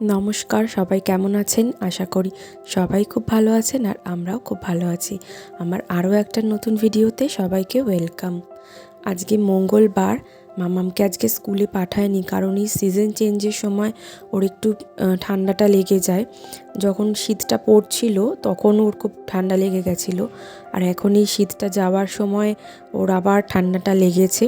নমস্কার, সবাই কেমন আছেন? আশা করি সবাই খুব ভালো আছেন আর আমরাও খুব ভালো আছি। আমার আরও একটা নতুন ভিডিওতে সবাইকে ওয়েলকাম। আজকে মঙ্গলবার, মামামকে আজকে স্কুলে পাঠায়নি কারণ এই সিজন চেঞ্জের সময় ওর একটু ঠান্ডাটা লেগে যায়। যখন শীতটা পড়ছিল তখন ওর খুব ঠান্ডা লেগে গেছিল। আর এখন এই শীতটা যাওয়ার সময় ওর আবার ঠান্ডাটা লেগেছে।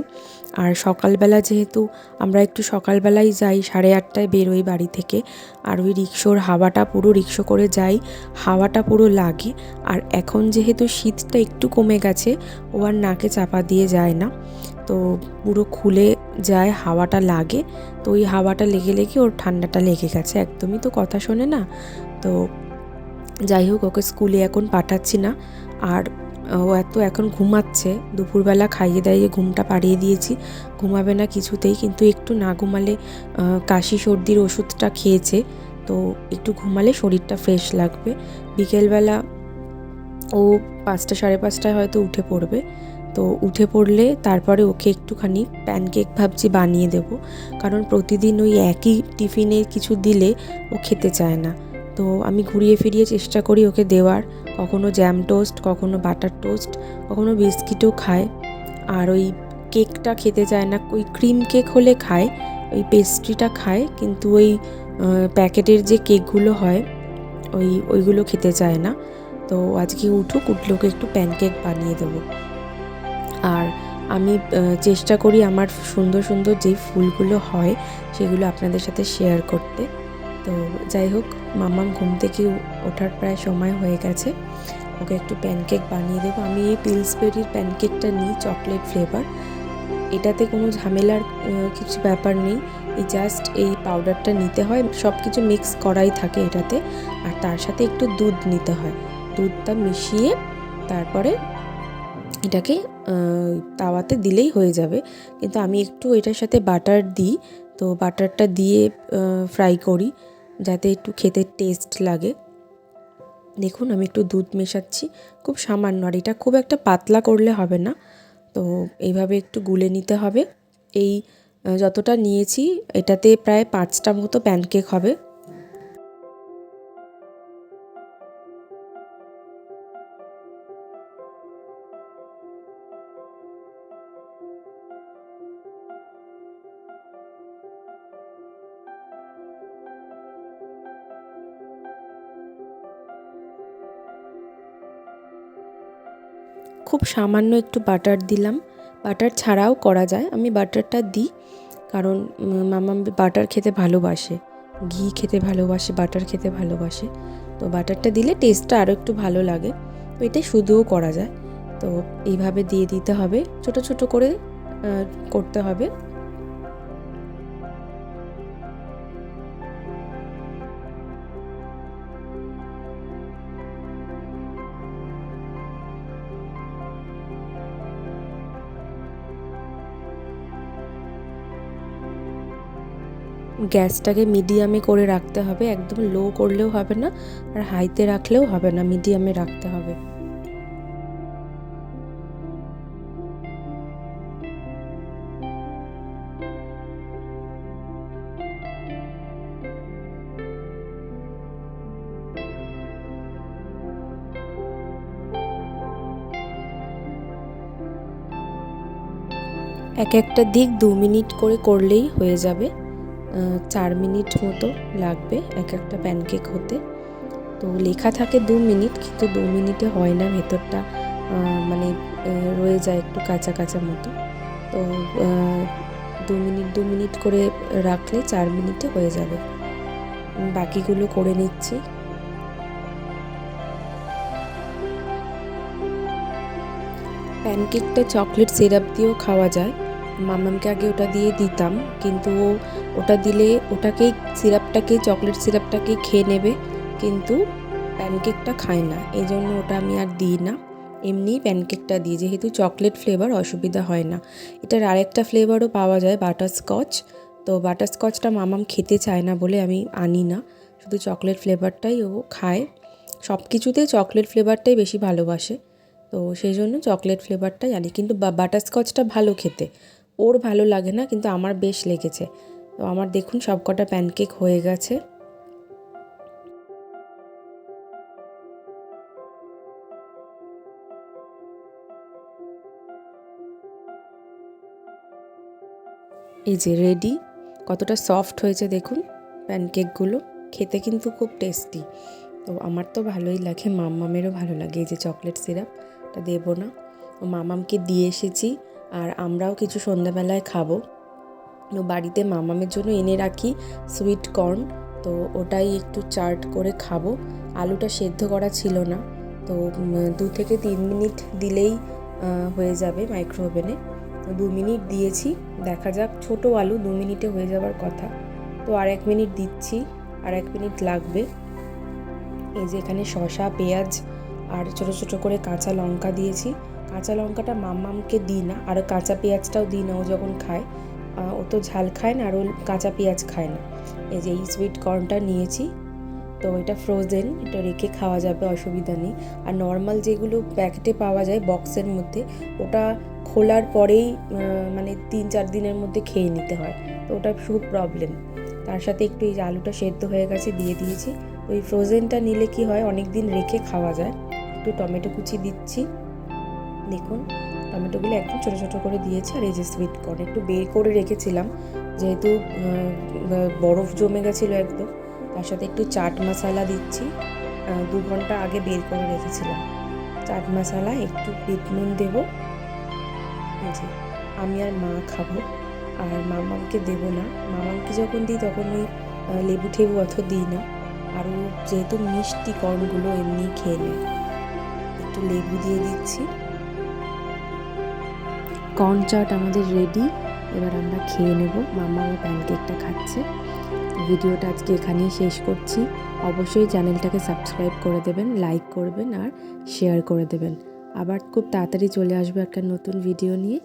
আর সকালবেলা যেহেতু আমরা একটু সকালবেলাই যাই, সাড়ে আটটায় বেরোই বাড়ি থেকে। আর ওই রিক্সোর হাওয়াটা পুরো রিক্সো করে যাই, হাওয়াটা পুরো লাগে। আর এখন যেহেতু শীতটা একটু কমে গেছে, ও আর নাকে চাপা দিয়ে যায় না। তো পুরো খুলে যায়, হাওয়াটা লাগে। তো ওই হাওয়াটা লেগে লেগে ওর ঠান্ডাটা লেগে গেছে। একদমই তো কথা শোনে না। তো যাই হোক, ওকে স্কুলে এখন পাঠাচ্ছি না। আর ও এত এখন ঘুমাচ্ছে। দুপুরবেলা খাইয়ে দাইয়ে ঘুমটা পাড়িয়ে দিয়েছি। ঘুমাবে না কিছুতেই, কিন্তু একটু না ঘুমালে কাশি, সর্দির ওষুধটা খেয়েছে। তো একটু ঘুমালে শরীরটা ফ্রেশ লাগবে। বিকেলবেলা ও পাঁচটা, সাড়ে পাঁচটায় হয়তো উঠে পড়বে। তো উঠে পড়লে তারপরে ওকে একটুখানি প্যানকেক ভাবছি বানিয়ে দেব। কারণ প্রতিদিন ওই একই টিফিনে কিছু দিলে ও খেতে চায় না। তো আমি ঘুরিয়ে ফিরিয়ে চেষ্টা করি ওকে দেওয়ার। কখনো জ্যাম টোস্ট কখনো বাটার টোস্ট কখনো বিস্কিটও খায়। আর ওই কেকটা খেতে চায় না, ওই ক্রিম কেক হলে খায়, ওই পেস্ট্রিটা খায়, কিন্তু ওই প্যাকেটের যে কেকগুলো হয়, ওই, ওইগুলো খেতে চায় না। তো আজকে উঠুক, উঠলে ওকে একটু প্যানকেক বানিয়ে দেবো। আর আমি চেষ্টা করি আমার সুন্দর সুন্দর যেই ফুলগুলো হয়, সেগুলো আপনাদের সাথে শেয়ার করতে। তো যাই হোক মামাম ঘুম থেকে ওঠার প্রায় সময় হয়ে গেছে। ওকে একটু প্যানকেক বানিয়ে দেবো। আমি এই পিলসবেরির প্যানকেকটা নিই চকলেট ফ্লেভার এটাতে কোনো ঝামেলার কিছু ব্যাপার নেই। এই জাস্ট এই পাউডারটা নিতে হয়। সব কিছু মিক্স করাই থাকে এটাতে। আর তার সাথে একটু দুধ নিতে হয়। দুধটা মিশিয়ে তারপরে এটাকে তাওয়াতে দিলেই হয়ে যাবে। কিন্তু আমি একটু এটার সাথে বাটার দিই, তো বাটারটা দিয়ে ফ্রাই করি, যাতে একটু খেতে টেস্ট লাগে। দেখুন, আমি একটু দুধ মেশাচ্ছি, খুব সামান্য, আর এটা খুব একটা পাতলা করলে হবে না। তো এইভাবে একটু গুলে নিতে হবে। এই যতটা নিয়েছি, এটাতে প্রায় পাঁচটা মতো প্যানকেক হবে। খুব সামান্য একটু বাটার দিলাম। বাটার ছাড়াও করা যায়। আমি বাটারটা দিই কারণ মামা বাটার খেতে ভালোবাসে। ঘি খেতে ভালোবাসে, বাটার খেতে ভালোবাসে। তো বাটারটা দিলে টেস্টটা আরও একটু ভালো লাগে। তো এটা শুধুও করা যায়। তো এইভাবে দিয়ে দিতে হবে। ছোট ছোট করে করতে হবে। গ্যাসটাকে মিডিয়ামে করে রাখতে হবে, একদম লো করলেও হবে না আর হাইতে রাখলেও হবে না, মিডিয়ামে রাখতে হবে। এক একটা দিক দু মিনিট করে করলেই হয়ে যাবে। চার মিনিট মতো লাগবে এক একটা প্যানকেক হতে। তো লেখা থাকে দু মিনিট, কিন্তু দু মিনিটে হয় না, ভেতরটা মানে রয়ে যায় একটু কাঁচা কাঁচা মতো। তো দু মিনিট দু মিনিট করে রাখলে চার মিনিটে হয়ে যাবে। বাকিগুলো করে নিচ্ছি। প্যানকেকটা চকলেট সিরাপ দিয়েও খাওয়া যায়। মামামকে আগে ওটা দিয়ে দিতাম, কিন্তু ও ওটা দিলে ওটাকেই সিরাপটাকেই চকলেট সিরাপটাকেই খেয়ে নেবে, কিন্তু প্যানকেকটা খায় না। এই জন্য ওটা আমি আর দিই না। এমনি প্যানকেকটা দিই, যেহেতু চকলেট ফ্লেভার অসুবিধা হয় না। এটার আরেকটা ফ্লেভারও পাওয়া যায়, বাটারস্কচ। তো বাটারস্কচটা মামাম খেতে চায় না বলে আমি আনি না। শুধু চকলেট ফ্লেভারটাই ও খায়। সব কিছুতেই চকলেট ফ্লেভারটাই বেশি ভালোবাসে। তো সেই জন্য চকলেট ফ্লেভারটাই আনি। কিন্তু বাটারস্কচটা ভালো খেতে। ওর ভালো লাগে না, কিন্তু আমার বেশ লেগেছে। তো আমার দেখুন সব কটা প্যানকেক হয়ে গেছে। এই যে রেডি কতটা সফট হয়েছে দেখুন প্যানকেকগুলো খেতে কিন্তু খুব টেস্টি তো আমার তো ভালোই লাগে মামামেরও ভালো লাগে এই যে চকলেট সিরাপটা দেবো না। মামামকে দিয়ে এসেছি, আর আমরাও কিছু সন্ধ্যাবেলায় খাব। বাড়িতে মামামের জন্য এনে রাখি সুইট কর্ন তো ওটাই একটু চার্ট করে খাব। আলুটা সেদ্ধ করা ছিল না। তো দু থেকে তিন মিনিট দিলেই হয়ে যাবে মাইক্রো ওভেনে তো দু মিনিট দিয়েছি। দেখা যাক, ছোট আলু দু মিনিটে হয়ে যাওয়ার কথা। তো আর এক মিনিট দিচ্ছি, আর এক মিনিট লাগবে। এই যে এখানে শসা, পেঁয়াজ আর ছোটো ছোটো করে কাঁচা লঙ্কা দিয়েছি। কাঁচা লঙ্কাটা মাম্মামকে দিই না, আর কাঁচা পেঁয়াজটাও দিই না ও যখন খায়। ও তো ঝাল খায় না, আর ও কাঁচা পেঁয়াজ খায় না। এই যে এই সুইট কর্নটা নিয়েছি, তো এটা ফ্রোজেন এটা রেখে খাওয়া যাবে, অসুবিধা নেই। আর নর্মাল যেগুলো প্যাকেটে পাওয়া যায় বক্সের মধ্যে, ওটা খোলার পরেই মানে তিন চার দিনের মধ্যে খেয়ে নিতে হয়। তো ওটা খুব প্রবলেম তার সাথে একটু এই আলুটা সেদ্ধ হয়ে গেছে, দিয়ে দিয়েছি। ওই ফ্রোজেনটা নিলে কি হয় অনেক দিন রেখে খাওয়া যায়। একটু টমেটো কুচি দিচ্ছি, দেখুন। টমেটোগুলো একদম ছোটো ছোটো করে দিয়েছি আর এই যে সুইট কর্ন একটু বের করে রেখেছিলাম, যেহেতু বরফ জমে গেছিল একদম, তার সাথে একটু চাট মশলা দিচ্ছি। দু ঘণ্টা আগে বের করে রেখেছিলাম। চাট মশালা একটু বিট নুন দেবো। যে, আমি আর মা খাব, আর মামাকে দেবো না। মামাকে যখন দিই তখন ওই লেবু ঠেবু অত দিই না। আর যেহেতু মিষ্টি কর্নগুলো এমনি খেয়ে নেয়। একটু লেবু দিয়ে দিচ্ছি। কর্ন চাট আমাদের রেডি এবার আমরা খেয়ে নেব। মামা ও প্যানকেকটা খাচ্ছে। ভিডিওটা আজকে এখানেই শেষ করছি। অবশ্যই চ্যানেলটাকে সাবস্ক্রাইব করে দেবেন লাইক করবেন আর শেয়ার করে দেবেন। আবার খুব তাড়াতাড়ি চলে আসবে একটা নতুন ভিডিও নিয়ে।